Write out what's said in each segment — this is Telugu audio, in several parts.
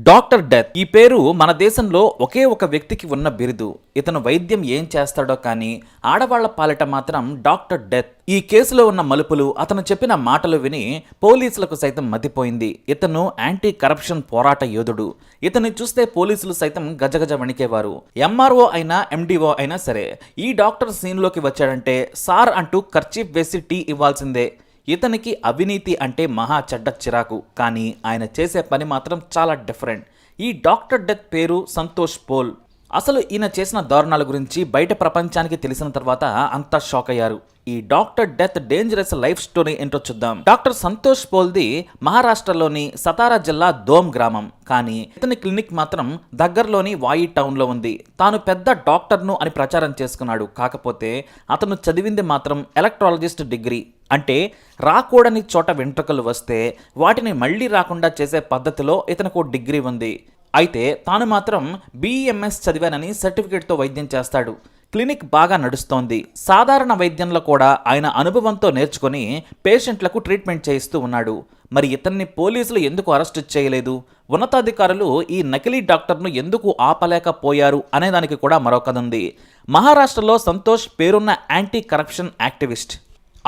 Doctor death. ఈ పేరు మన దేశంలో ఒకే ఒక వ్యక్తికి ఉన్న బిరుదు. ఇతను వైద్యం ఏం చేస్తాడో కానీ ఆడవాళ్ళ పాలిట మాత్రం డాక్టర్ డెత్. ఈ కేసులో ఉన్న మలుపులు అతను చెప్పిన మాటలు విని పోలీసులకు సైతం మతిపోయింది. ఇతను యాంటీ కరప్షన్ పోరాట యోధుడు. ఇతన్ని చూస్తే పోలీసులు సైతం గజగజ వణికేవారు. ఎంఆర్ఓ అయినా ఎండిఓ అయినా సరే ఈ డాక్టర్ సీన్లోకి వచ్చాడంటే సార్ అంటూ ఖర్చీఫ్ వేసి టీ ఇవ్వాల్సిందే. ఇతనికి అవినీతి అంటే మహా చెడ్డ చిరాకు కానీ ఆయన చేసే పని మాత్రం చాలా డిఫరెంట్ ఈ డాక్టర్ డెత్ పేరు సంతోష్ పోల్. అసలు ఈయన చేసిన దారుణాల గురించి బయట ప్రపంచానికి తెలిసిన తర్వాత అంతా షాక్ అయ్యారు. ఈ doctor death dangerous life story ఏంటో చూద్దాం. డాక్టర్ సంతోష్ పోల్ది మహారాష్ట్రలోని సతారా జిల్లా దోమ్ గ్రామం. కానీ ఇతని క్లినిక్ మాత్రం దగ్గరలోని వాయి టౌన్లో ఉంది. తాను పెద్ద డాక్టర్ను అని ప్రచారం చేసుకున్నాడు. కాకపోతే అతను చదివింది మాత్రం ఎలక్ట్రాలజిస్ట్ డిగ్రీ. అంటే రాకూడని చోట వెంట్రుకలు వస్తే వాటిని మళ్ళీ రాకుండా చేసే పద్ధతిలో ఇతనికి డిగ్రీ ఉంది. అయితే తాను మాత్రం బీఎంఎస్ చదివానని సర్టిఫికేట్తో వైద్యం చేస్తాడు. క్లినిక్ బాగా నడుస్తోంది. సాధారణ వైద్యంలో కూడా ఆయన అనుభవంతో నేర్చుకొని పేషెంట్లకు ట్రీట్మెంట్ చేయిస్తూ ఉన్నాడు. మరి ఇతన్ని పోలీసులు ఎందుకు అరెస్ట్ చేయలేదు? ఉన్నతాధికారులు ఈ నకిలీ డాక్టర్ను ఎందుకు ఆపలేకపోయారు అనేదానికి కూడా మరొకదుంది. మహారాష్ట్రలో సంతోష్ పేరున్న యాంటీ కరప్షన్ యాక్టివిస్ట్.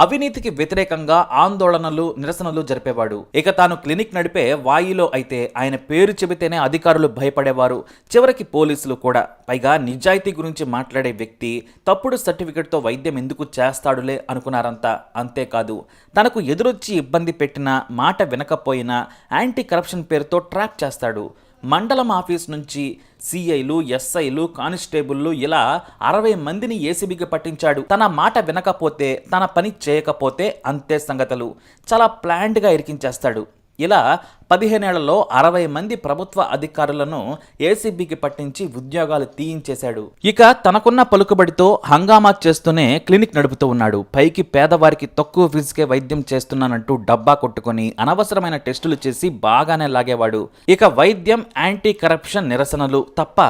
అవినీతికి వ్యతిరేకంగా ఆందోళనలు నిరసనలు జరిపేవాడు. ఇక తాను క్లినిక్ నడిపే వాయిలో అయితే ఆయన పేరు చెబితేనే అధికారులు భయపడేవారు. చివరికి పోలీసులు కూడా. పైగా నిజాయితీ గురించి మాట్లాడే వ్యక్తి తప్పుడు సర్టిఫికెట్తో వైద్యం ఎందుకు చేస్తాడులే అనుకున్నారంతా. అంతేకాదు తనకు ఎదురొచ్చి ఇబ్బంది పెట్టిన మాట వినకపోయినా యాంటీ కరప్షన్ పేరుతో ట్రాప్ చేస్తాడు. మండలం ఆఫీస్ నుంచి సిఐలు ఎస్ఐలు కానిస్టేబుల్లు ఇలా అరవై మందిని ఏసీబీకి పట్టించాడు. తన మాట వినకపోతే తన పని చేయకపోతే అంతే సంగతులు. చాలా ప్లాండ్గా ఇరికించేస్తాడు. ఇలా పదిహేనేళ్ళలో అరవై మంది ప్రభుత్వ అధికారులను ఏసీబీకి పట్టించి ఉద్యోగాలు తీయించేశాడు. ఇక తనకున్న పలుకుబడితో హంగామా చేస్తూనే క్లినిక్ నడుపుతూ ఉన్నాడు. పైకి పేదవారికి తక్కువ ఫీజుకే వైద్యం చేస్తున్నానంటూ డబ్బా కొట్టుకొని అనవసరమైన టెస్టులు చేసి బాగానే లాగేవాడు. ఇక వైద్యం యాంటీ కరప్షన్ నిరసనలు తప్ప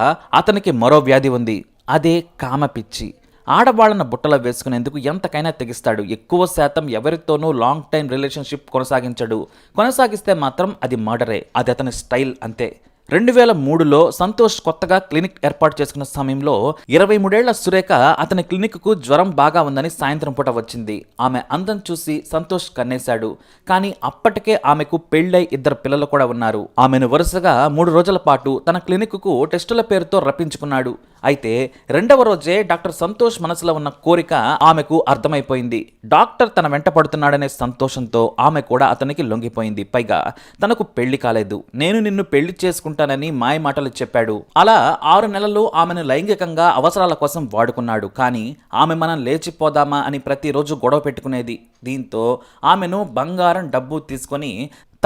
అతనికి మరో వ్యాధి ఉంది. అదే కామపిచ్చి ఆడవాళ్ళను బుట్టలో వేసుకునేందుకు ఎంతకైనా తెగిస్తాడు. ఎక్కువ శాతం ఎవరితోనూ లాంగ్ టైం రిలేషన్షిప్ కొనసాగించడు. కొనసాగిస్తే మాత్రం అది మర్డరే అది అతని స్టైల్ అంతే. రెండు వేల మూడులో సంతోష్ కొత్తగా క్లినిక్ ఏర్పాటు చేసుకున్న సమయంలో ఇరవై మూడేళ్ళ సురేఖ అతని క్లినిక్కు జ్వరం బాగా ఉందని సాయంత్రం పూట వచ్చింది. ఆమె అందం చూసి సంతోష్ కన్నేశాడు. కానీ అప్పటికే ఆమెకు పెళ్ళై ఇద్దరు పిల్లలు కూడా ఉన్నారు. ఆమెను వరుసగా మూడు రోజుల పాటు తన క్లినిక్కు టెస్టుల పేరుతో రప్పించుకున్నాడు. అయితే రెండవ రోజే డాక్టర్ సంతోష్ మనసులో ఉన్న కోరిక ఆమెకు అర్థమైపోయింది. డాక్టర్ తన వెంట పడుతున్నాడనే సంతోషంతో ఆమె కూడా అతనికి లొంగిపోయింది. పైగా తనకు పెళ్ళి కాలేదు. నేను నిన్ను పెళ్ళి చేసుకుంటానని మాయ మాటలు చెప్పాడు. అలా ఆరు నెలలు ఆమెను లైంగికంగా అవసరాల కోసం వాడుకున్నాడు. కానీ ఆమె మనం లేచిపోదామా అని ప్రతిరోజు గొడవ పెట్టుకునేది. దీంతో ఆమెను బంగారం డబ్బు తీసుకొని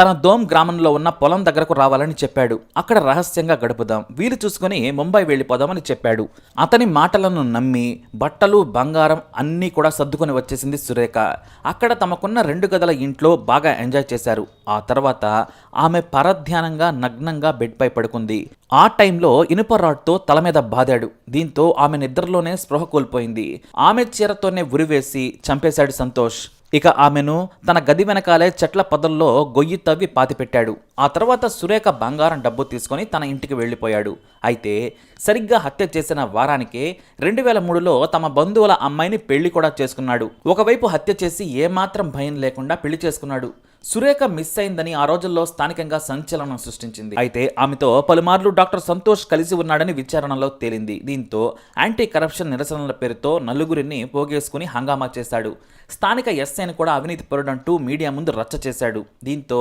తన దోమ్ గ్రామంలో ఉన్న పొలం దగ్గరకు రావాలని చెప్పాడు. అక్కడ రహస్యంగా గడుపుదాం. వీలు చూసుకుని ముంబై వెళ్ళిపోదామని చెప్పాడు. అతని మాటలను నమ్మి బట్టలు బంగారం అన్నీ కూడా సర్దుకొని వచ్చేసింది సురేఖ. అక్కడ తమకున్న రెండు గదుల ఇంట్లో బాగా ఎంజాయ్ చేశారు. ఆ తర్వాత ఆమె పరధ్యానంగా నగ్నంగా బెడ్పై పడుకుంది. ఆ టైంలో ఇనుప రాడ్తో తల మీద బాదాడు. దీంతో ఆమె నిద్రలోనే స్పృహ కోల్పోయింది. ఆమె చీరతోనే ఉరివేసి చంపేశాడు సంతోష్. ఇక ఆమెను తన గది వెనకాలే చెట్ల పొదల్లో గొయ్యి తవ్వి పాతిపెట్టాడు. ఆ తర్వాత సురేఖ బంగారం డబ్బు తీసుకొని తన ఇంటికి వెళ్ళిపోయాడు. అయితే సరిగ్గా హత్య చేసిన వారానికే రెండు వేల మూడులో తమ బంధువుల అమ్మాయిని పెళ్ళి కూడా చేసుకున్నాడు. ఒకవైపు హత్య చేసి ఏమాత్రం భయం లేకుండా పెళ్ళి చేసుకున్నాడు. సురేఖ మిస్ అయిందని ఆ రోజుల్లో స్థానికంగా సంచలనం సృష్టించింది. అయితే ఆమెతో పలుమార్లు డాక్టర్ సంతోష్ కలిసి ఉన్నాడని విచారణలో తేలింది. దీంతో యాంటీ కరప్షన్ నిరసనల పేరుతో నలుగురిని పోగేసుకుని హంగామా చేశాడు. స్థానిక ఎస్ఐని కూడా అవినీతి పరుడంటూ మీడియా ముందు రచ్చ చేశాడు. దీంతో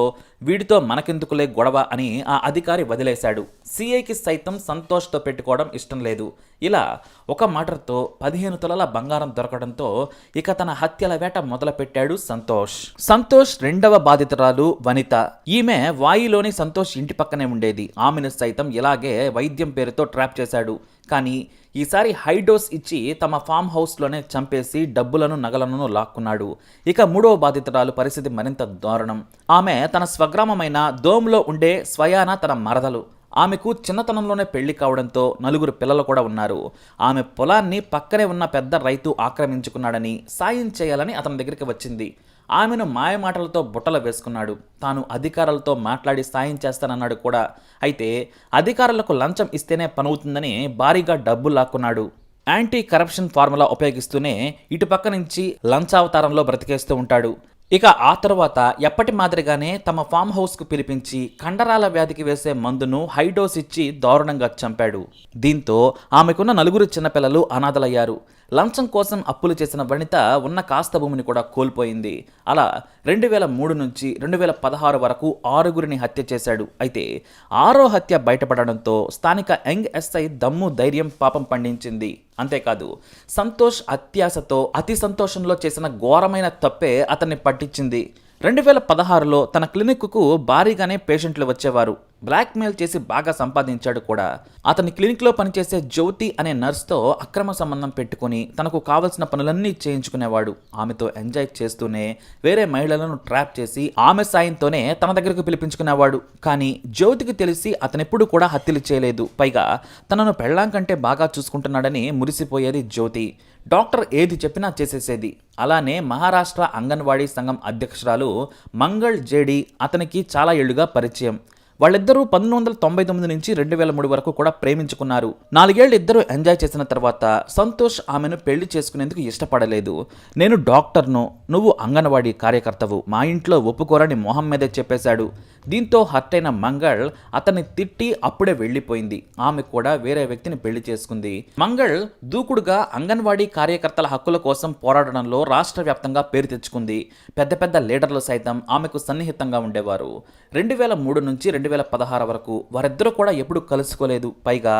వీడితో మనకెందుకులే గొడవ అని ఆ అధికారి వదిలేశాడు. సిఐకి సైతం సంతోష్తో పెట్టుకోవడం ఇష్టం లేదు. ఇలా ఒక మర్డర్తో పదిహేను తులల బంగారం దొరకడంతో ఇక తన హత్యల వేట మొదలుపెట్టాడు సంతోష్. సంతోష్ రెండవ బాధితురాలు వనిత. ఈమె వాయిలోని సంతోష్ ఇంటి పక్కనే ఉండేది. ఆమెను సైతం ఇలాగే వైద్యం పేరుతో ట్రాప్ చేశాడు. కానీ ఈసారి హైడోస్ ఇచ్చి తమ ఫామ్ హౌస్లోనే చంపేసి డబ్బులను నగలను లాక్కున్నాడు. ఇక మూడవ బాధితురాలు పరిస్థితి మరింత దారుణం. ఆమె తన స్వగ్రామమైన దోమ్లో ఉండే స్వయాన తన మరదలు. ఆమెకు చిన్నతనంలోనే పెళ్ళి కావడంతో నలుగురు పిల్లలు కూడా ఉన్నారు. ఆమె పొలాన్ని పక్కనే ఉన్న పెద్ద రైతు ఆక్రమించుకున్నాడని సాయం చేయాలని అతని దగ్గరికి వచ్చింది. ఆమెను మాయమాటలతో బుట్టలు వేసుకున్నాడు. తాను అధికారులతో మాట్లాడి సాయం చేస్తానన్నాడు కూడా. అయితే అధికారులకు లంచం ఇస్తేనే పనవుతుందని భారీగా డబ్బు లాక్కున్నాడు. యాంటీ కరప్షన్ ఫార్ములా ఉపయోగిస్తూనే ఇటుపక్క నుంచి లంచావతారంలో బ్రతికేస్తూ ఉంటాడు. ఇక ఆ తర్వాత ఎప్పటి మాదిరిగానే తమ ఫామ్ హౌస్కు పిలిపించి కండరాల వ్యాధికి వేసే మందును హైడోస్ ఇచ్చి దారుణంగా చంపాడు. దీంతో ఆమెకున్న నలుగురు చిన్నపిల్లలు అనాథలయ్యారు. లంచం కోసం అప్పులు చేసిన వనిత ఉన్న కాస్త భూమిని కూడా కోల్పోయింది. అలా రెండు వేల మూడు నుంచి రెండు వేల పదహారు వరకు ఆరుగురిని హత్య చేశాడు. అయితే ఆరో హత్య బయటపడడంతో స్థానిక యంగ్ ఎస్ఐ దమ్ము ధైర్యం పాపం పండించింది. అంతేకాదు సంతోష్ అత్యాశతో అతి సంతోషంలో చేసిన ఘోరమైన తప్పే అతన్ని పట్టించింది. రెండు వేల పదహారులో తన క్లినిక్కు భారీగానే పేషెంట్లు వచ్చేవారు. బ్లాక్మెయిల్ చేసి బాగా సంపాదించాడు కూడా. అతని క్లినిక్లో పనిచేసే జ్యోతి అనే నర్స్తో అక్రమ సంబంధం పెట్టుకుని తనకు కావలసిన పనులన్నీ చేయించుకునేవాడు. ఆమెతో ఎంజాయ్ చేస్తూనే వేరే మహిళలను ట్రాప్ చేసి ఆమె సాయంతోనే తన దగ్గరకు పిలిపించుకునేవాడు. కానీ జ్యోతికి తెలిసి అతనెప్పుడు కూడా హత్యలు చేయలేదు. పైగా తనను పెళ్ళాం కంటే బాగా చూసుకుంటున్నాడని మురిసిపోయేది జ్యోతి. డాక్టర్ ఏది చెప్పినా చేసేసేది. అలానే మహారాష్ట్ర అంగన్వాడీ సంఘం అధ్యక్షురాలు మంగళ్ జేడి అతనికి చాలా ఏళ్ళుగా పరిచయం. వాళ్ళిద్దరూ పంతొమ్మిది వందల తొంభై తొమ్మిది నుంచి రెండు వేల మూడు వరకు కూడా ప్రేమించుకున్నారు. నాలుగేళ్ళు ఇద్దరు ఎంజాయ్ చేసిన తర్వాత సంతోష్ ఆమెను పెళ్ళి చేసుకునేందుకు ఇష్టపడలేదు. నేను డాక్టర్ను నువ్వు అంగన్వాడీ కార్యకర్తవు మా ఇంట్లో ఒప్పుకోరని మొహం మీదే చెప్పేశాడు. దీంతో హర్ట్ అయిన మంగళ్ అతన్ని తిట్టి అప్పుడే వెళ్ళిపోయింది. ఆమె కూడా వేరే వ్యక్తిని పెళ్ళి చేసుకుంది. మంగళ్ దూకుడుగా అంగన్వాడీ కార్యకర్తల హక్కుల కోసం పోరాడడంలో రాష్ట్ర వ్యాప్తంగా పేరు తెచ్చుకుంది. పెద్ద పెద్ద లీడర్లు సైతం ఆమెకు సన్నిహితంగా ఉండేవారు. రెండు వేల మూడు నుంచి రెండు వేల పదహారు వరకు వారిద్దరూ కూడా ఎప్పుడూ కలుసుకోలేదు. పైగా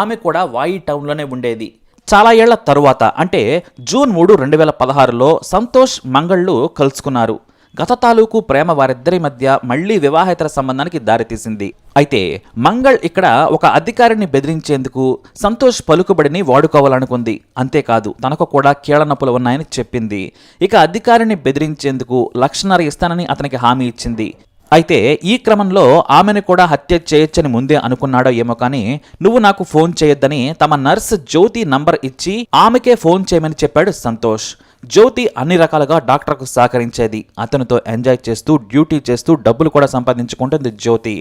ఆమె కూడా వాయి టౌన్లోనే ఉండేది. చాలా ఏళ్ళ తరువాత అంటే జూన్ మూడు రెండు వేల పదహారులో సంతోష్ మంగళ్ళు కలుసుకున్నారు. గత తాలూకు ప్రేమ వారిద్దరి మధ్య మళ్ళీ వివాహేతర సంబంధానికి దారితీసింది. అయితే మంగళ్ ఇక్కడ ఒక అధికారిని బెదిరించేందుకు సంతోష్ పలుకుబడిని వాడుకోవాలనుకుంది. అంతేకాదు తనకు కూడా కీళ్ళ నొప్పులు ఉన్నాయని చెప్పింది. ఇక అధికారిని బెదిరించేందుకు లక్షన్నర ఇస్తానని అతనికి హామీ ఇచ్చింది. అయితే ఈ క్రమంలో ఆమెను కూడా హత్య చేయొచ్చని ముందే అనుకున్నాడో ఏమో కానీ నువ్వు నాకు ఫోన్ చేయొద్దని తమ నర్స్ జ్యోతి నంబర్ ఇచ్చి ఆమెకే ఫోన్ చేయమని చెప్పాడు సంతోష్. జ్యోతి అన్ని రకాలుగా డాక్టర్కు సహకరించేది. అతనితో ఎంజాయ్ చేస్తూ డ్యూటీ చేస్తూ డబ్బులు కూడా సంపాదించుకుంటుంది జ్యోతి.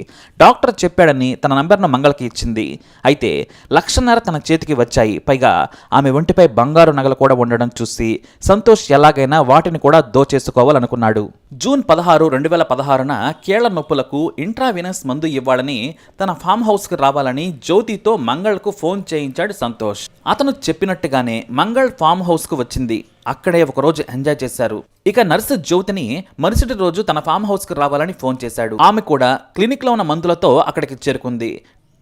డాక్టర్ చెప్పాడని తన నంబర్ను మంగళకి ఇచ్చింది. అయితే లక్షన్నర తన చేతికి వచ్చాయి. పైగా ఆమె ఒంటిపై బంగారు నగలు కూడా ఉండడం చూసి సంతోష్ ఎలాగైనా వాటిని కూడా దోచేసుకోవాలనుకున్నాడు. జూన్ పదహారు రెండు వేల పదహారున కీళ్ళ నొప్పులకు ఇంట్రావినస్ మందు ఇవ్వాలని తన ఫామ్ హౌస్కి రావాలని జ్యోతితో మంగళ్కు ఫోన్ చేయించాడు సంతోష్. అతను చెప్పినట్టుగానే మంగళ్ ఫామ్ హౌస్కు వచ్చింది. అక్కడే ఒకరోజు ఎంజాయ్ చేశారు. ఇక నర్సు జ్యోతిని మరుసటి రోజు తన ఫామ్ హౌస్కి రావాలని ఫోన్ చేశాడు. ఆమె కూడా క్లినిక్లో ఉన్న మందులతో అక్కడికి చేరుకుంది.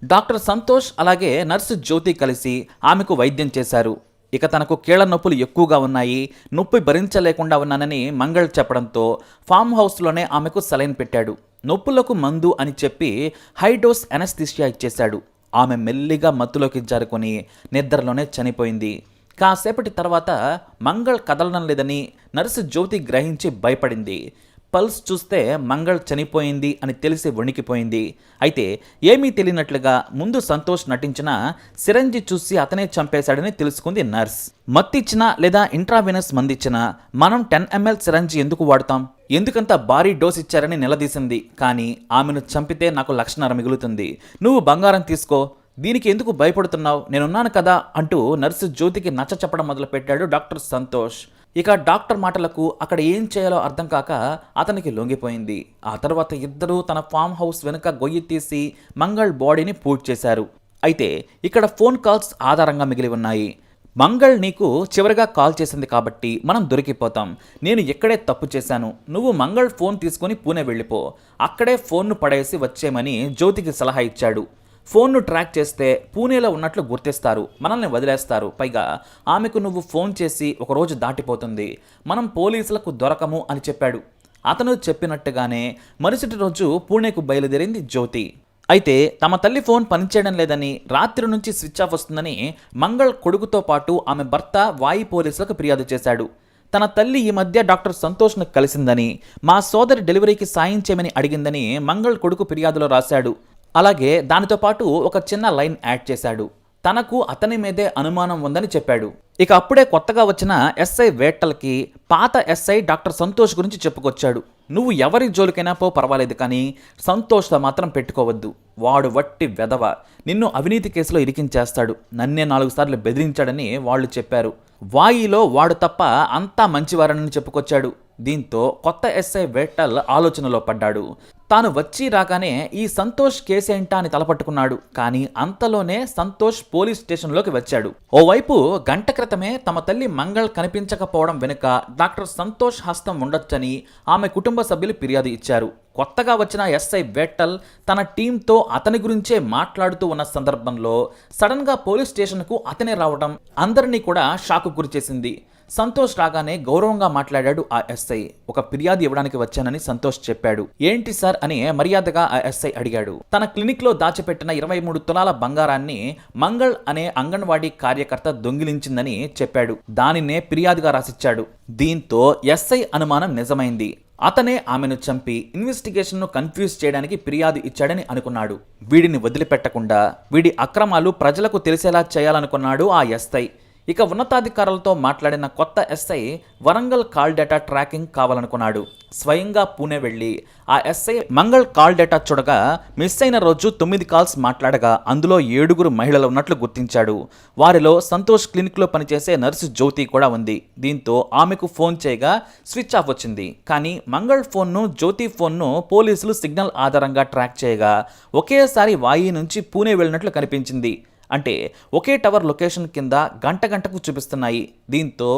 డాక్టర్ సంతోష్ అలాగే నర్సు జ్యోతి కలిసి ఆమెకు వైద్యం చేశారు. ఇక తనకు కీళ్ళ నొప్పులు ఎక్కువగా ఉన్నాయి. నొప్పి భరించలేకుండా ఉన్నానని మంగళ్ చెప్పడంతో ఫామ్ హౌస్లోనే ఆమెకు సలైన్ పెట్టాడు. నొప్పులకు మందు అని చెప్పి హైడోస్ ఎనస్థిషియా ఇచ్చేశాడు. ఆమె మెల్లిగా మత్తులోకి జారుకొని నిద్రలోనే చనిపోయింది. కాసేపటి తర్వాత మంగళ్ కదలడం లేదని నర్సు జ్యోతి గ్రహించి భయపడింది. పల్స్ చూస్తే మంగళ్ చనిపోయింది అని తెలిసి వణికిపోయింది. అయితే ఏమీ తెలియనట్లుగా ముందు సంతోష్ నటించిన సిరంజి చూసి అతనే చంపేశాడని తెలుసుకుంది నర్స్. మత్తిచ్చినా లేదా ఇంట్రావెనస్ మందిచ్చినా మనం టెన్ ఎంఎల్ సిరంజి ఎందుకు వాడతాం? ఎందుకంత భారీ డోస్ ఇచ్చారని నిలదీసింది. కానీ ఆమెను చంపితే నాకు లక్షణార మిగులుతుంది. నువ్వు బంగారం తీసుకో. దీనికి ఎందుకు భయపడుతున్నావు? నేనున్నాను కదా అంటూ నర్సు జ్యోతికి నచ్చ చెప్పడం మొదలుపెట్టాడు డాక్టర్ సంతోష్. ఇక డాక్టర్ మాటలకు అక్కడ ఏం చేయాలో అర్థం కాక అతనికి లొంగిపోయింది. ఆ తర్వాత ఇద్దరూ తన ఫామ్ హౌస్ వెనుక గొయ్యి తీసి మంగళ్ బాడీని పూర్తి చేశారు. అయితే ఇక్కడ ఫోన్ కాల్స్ ఆధారంగా మిగిలి ఉన్నాయి. మంగళ్ నీకు చివరిగా కాల్ చేసింది కాబట్టి మనం దొరికిపోతాం. నేను ఎక్కడే తప్పు చేశాను. నువ్వు మంగళ్ ఫోన్ తీసుకుని పూణే వెళ్ళిపో. అక్కడే ఫోన్ను పడేసి వచ్చేయమని జ్యోతికి సలహా ఇచ్చాడు. ఫోన్ను ట్రాక్ చేస్తే పూణేలో ఉన్నట్లు గుర్తిస్తారు. మనల్ని వదిలేస్తారు. పైగా ఆమెకు నువ్వు ఫోన్ చేసి ఒకరోజు దాటిపోతుంది. మనం పోలీసులకు దొరకము అని చెప్పాడు. అతను చెప్పినట్టుగానే మరుసటి రోజు పూణేకు బయలుదేరింది జ్యోతి. అయితే తమ తల్లి ఫోన్ పనిచేయడం లేదని రాత్రి నుంచి స్విచ్ ఆఫ్ వస్తుందని మంగళ్ కొడుకుతో పాటు ఆమె భర్త వాయి పోలీసులకు ఫిర్యాదు చేశాడు. తన తల్లి ఈ మధ్య డాక్టర్ సంతోష్ను కలిసిందని మా సోదరి డెలివరీకి సాయం చేయమని అడిగిందని మంగళ్ కొడుకు ఫిర్యాదులో రాశాడు. అలాగే దానితో పాటు ఒక చిన్న లైన్ యాడ్ చేశాడు. తనకు అతని మీదే అనుమానం ఉందని చెప్పాడు. ఇక అప్పుడే కొత్తగా వచ్చిన ఎస్ఐ వేట్టల్కి పాత ఎస్ఐ డాక్టర్ సంతోష్ గురించి చెప్పుకొచ్చాడు. నువ్వు ఎవరి జోలికైనా పో పర్వాలేదు కానీ సంతోష్తో మాత్రం పెట్టుకోవద్దు. వాడు వట్టి వెధవ. నిన్ను అవినీతి కేసులో ఇరికించేస్తాడు. నన్నే నాలుగు సార్లు బెదిరించాడని వాళ్ళు చెప్పారు. వాయిలో వాడు తప్ప అంతా మంచివారని చెప్పుకొచ్చాడు. దీంతో కొత్త ఎస్ఐ వేట్టల్ ఆలోచనలో పడ్డాడు. తాను వచ్చి రాగానే ఈ సంతోష్ కేసేంటా అని తలపట్టుకున్నాడు. కానీ అంతలోనే సంతోష్ పోలీస్ స్టేషన్లోకి వచ్చాడు. ఓవైపు గంట క్రితమే తమ తల్లి మంగళ్ కనిపించకపోవడం వెనుక డాక్టర్ సంతోష్ హస్తం ఉండొచ్చని ఆమె కుటుంబ సభ్యులు ఫిర్యాదు ఇచ్చారు. కొత్తగా వచ్చిన ఎస్ఐ వేట్టల్ తన టీంతో అతని గురించే మాట్లాడుతూ ఉన్న సందర్భంలో సడన్గా పోలీస్ స్టేషన్కు అతనే రావడం అందరినీ కూడా షాకు గురిచేసింది. సంతోష్ రాగానే గౌరవంగా మాట్లాడాడు ఆ ఎస్ఐ. ఒక ఫిర్యాదు ఇవ్వడానికి వచ్చానని సంతోష్ చెప్పాడు. ఏంటి సార్ అని మర్యాదగా ఆ ఎస్ఐ అడిగాడు. తన క్లినిక్లో దాచిపెట్టిన ఇరవై మూడు తులాల బంగారాన్ని మంగళ్ అనే అంగన్వాడీ కార్యకర్త దొంగిలించిందని చెప్పాడు. దానినే ఫిర్యాదుగా రాసిచ్చాడు. దీంతో ఎస్ఐ అనుమానం నిజమైంది. అతనే ఆమెను చంపి ఇన్వెస్టిగేషన్ను కన్ఫ్యూజ్ చేయడానికి ఫిర్యాదు ఇచ్చాడని అనుకున్నాడు. వీడిని వదిలిపెట్టకుండా వీడి అక్రమాలు ప్రజలకు తెలిసేలా చేయాలనుకున్నాడు ఆ ఎస్ఐ. ఇక ఉన్నతాధికారులతో మాట్లాడిన కొత్త SI Warangal call data tracking కావాలనుకున్నాడు. స్వయంగా పూణే వెళ్ళి ఆ ఎస్ఐ మంగళ్ కాల్ డేటా చూడగా మిస్ అయిన రోజు తొమ్మిది కాల్స్ మాట్లాడగా అందులో ఏడుగురు మహిళలు ఉన్నట్లు గుర్తించాడు. వారిలో సంతోష్ క్లినిక్లో పనిచేసే నర్సు జ్యోతి కూడా ఉంది. దీంతో ఆమెకు ఫోన్ చేయగా స్విచ్ ఆఫ్ వచ్చింది. కానీ మంగళ్ ఫోన్ను జ్యోతి ఫోన్ను పోలీసులు సిగ్నల్ ఆధారంగా ట్రాక్ చేయగా ఒకేసారి వాయి నుంచి పూణే వెళ్ళినట్లు కనిపించింది. అంటే ఒకే టవర్ లొకేషన్ కింద గంట గంటకు చూపిస్తున్నాయి. దీంతో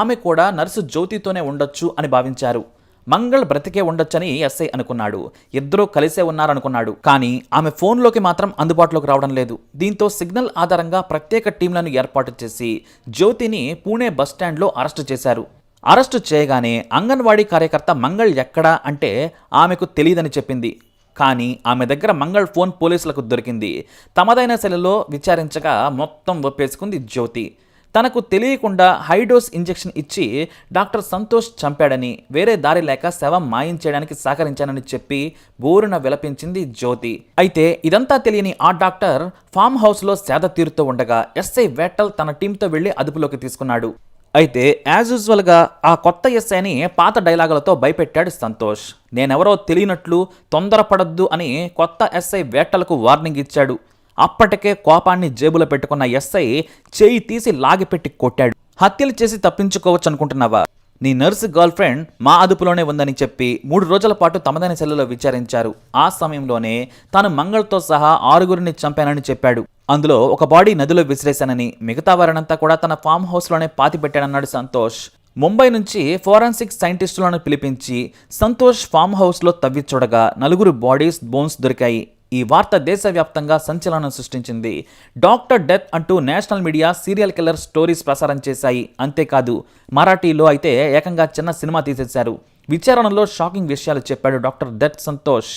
ఆమె కూడా నర్సు జ్యోతితోనే ఉండొచ్చు అని భావించారు. మంగళ్ బ్రతికే ఉండొచ్చని ఎస్ఐ అనుకున్నాడు. ఇద్దరూ కలిసే ఉన్నారనుకున్నాడు. కానీ ఆమె ఫోన్లోకి మాత్రం అందుబాటులోకి రావడం లేదు. దీంతో సిగ్నల్ ఆధారంగా ప్రత్యేక టీంలను ఏర్పాటు చేసి జ్యోతిని పూణే బస్టాండ్లో అరెస్టు చేశారు. అరెస్టు చేయగానే అంగన్వాడీ కార్యకర్త మంగళ్ ఎక్కడా అంటే ఆమెకు తెలియదని చెప్పింది. కానీ ఆమె దగ్గర మంగళ్ ఫోన్ పోలీసులకు దొరికింది. తమదైన శైలిలో విచారించగా మొత్తం ఒప్పేసుకుంది జ్యోతి. తనకు తెలియకుండా హైడోస్ ఇంజెక్షన్ ఇచ్చి డాక్టర్ సంతోష్ చంపాడని వేరే దారి లేక శవం మాయించేయడానికి సహకరించానని చెప్పి బోరున విలపించింది జ్యోతి. అయితే ఇదంతా తెలియని ఆ డాక్టర్ ఫామ్ హౌస్లో సేద తీరుతూ ఉండగా ఎస్ఐ వేటల్ తన టీంతో వెళ్ళి అదుపులోకి తీసుకున్నాడు. అయితే యాజ్ యూజువల్గా ఆ కొత్త ఎస్ఐని పాత డైలాగులతో భయపెట్టాడు సంతోష్. నేనెవరో తెలియనట్లు తొందరపడద్దు అని కొత్త ఎస్ఐ వేటలకు వార్నింగ్ ఇచ్చాడు. అప్పటికే కోపాన్ని జేబులో పెట్టుకున్న ఎస్ఐ చేయి తీసి లాగిపెట్టి కొట్టాడు. హత్యలు చేసి తప్పించుకోవచ్చు అనుకుంటున్నావా నీ నర్సు గర్ల్ ఫ్రెండ్ మా అదుపులోనే ఉందని చెప్పి మూడు రోజుల పాటు తమదైన సెల్లులో విచారించారు. ఆ సమయంలోనే తాను మంగళతో సహా ఆరుగురిని చంపానని చెప్పాడు. అందులో ఒక బాడీ నదిలో విసిరేశానని మిగతా వారినంతా కూడా తన ఫామ్ హౌస్లోనే పాతి పెట్టాడన్నాడు సంతోష్. ముంబై నుంచి ఫోరెన్సిక్ సైంటిస్టులను పిలిపించి సంతోష్ ఫామ్ హౌస్లో తవ్వి చూడగా నలుగురు బాడీస్ బోన్స్ దొరికాయి. ఈ వార్త దేశవ్యాప్తంగా సంచలనం సృష్టించింది. డాక్టర్ డెత్ అంటూ national media serial killer stories ప్రసారం చేశాయి. అంతేకాదు మరాఠీలో అయితే ఏకంగా చిన్న సినిమా తీసేశారు. విచారణలో షాకింగ్ విషయాలు చెప్పాడు డాక్టర్ డెత్ సంతోష్.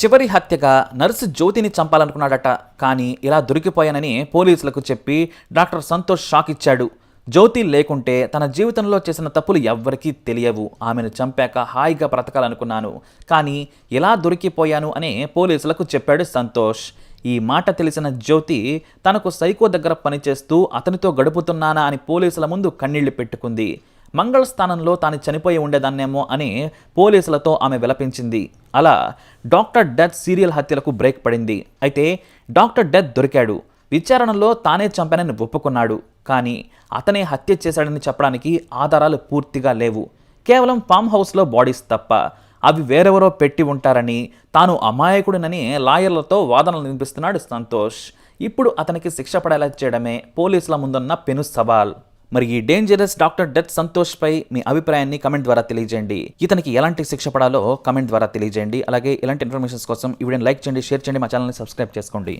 చివరి హత్యగా నర్సు జ్యోతిని చంపాలనుకున్నాడట. కానీ ఇలా దొరికిపోయానని పోలీసులకు చెప్పి డాక్టర్ సంతోష్ షాక్ ఇచ్చాడు. జ్యోతి లేకుంటే తన జీవితంలో చేసిన తప్పులు ఎవ్వరికీ తెలియవు. ఆమెను చంపాక హాయిగా బ్రతకాలనుకున్నాను. కానీ ఎలా దొరికిపోయాను అని పోలీసులకు చెప్పాడు సంతోష్. ఈ మాట తెలిసిన జ్యోతి తనకు సైకో దగ్గర పనిచేస్తూ అతనితో గడుపుతున్నానా అని పోలీసుల ముందు కన్నీళ్ళు పెట్టుకుంది. మంగళ స్థానంలో తాను చనిపోయి ఉండేదాన్నేమో అని పోలీసులతో ఆమె విలపించింది. అలా డాక్టర్ డెత్ సీరియల్ హత్యలకు బ్రేక్ పడింది. అయితే డాక్టర్ డెత్ దొరికాడు. విచారణలో తానే చంపానని ఒప్పుకున్నాడు. కానీ అతనే హత్య చేశాడని చెప్పడానికి ఆధారాలు పూర్తిగా లేవు. కేవలం ఫామ్ హౌస్లో బాడీస్ తప్ప అవి వేరెవరో పెట్టి ఉంటారని తాను అమాయకుడినని లాయర్లతో వాదనలు వినిపిస్తున్నాడు సంతోష్. ఇప్పుడు అతనికి శిక్ష పడేలా చేయడమే పోలీసుల ముందున్న పెను సవాల్. మరి ఈ డేంజరస్ డాక్టర్ డెత్ సంతోష్ పై మీ అభిప్రాయాన్ని కమెంట్ ద్వారా తెలియజేయండి. ఇతనికి ఎలాంటి శిక్ష పడాలో కమెంట్ ద్వారా తెలియజేయండి. అలాగే ఇలాంటి ఇన్ఫర్మేషన్స్ కోసం ఈ వీడియోని లైక్ చేయండి షేర్ చేయండి మా ఛానల్ని సబ్స్క్రైబ్ చేసుకోండి.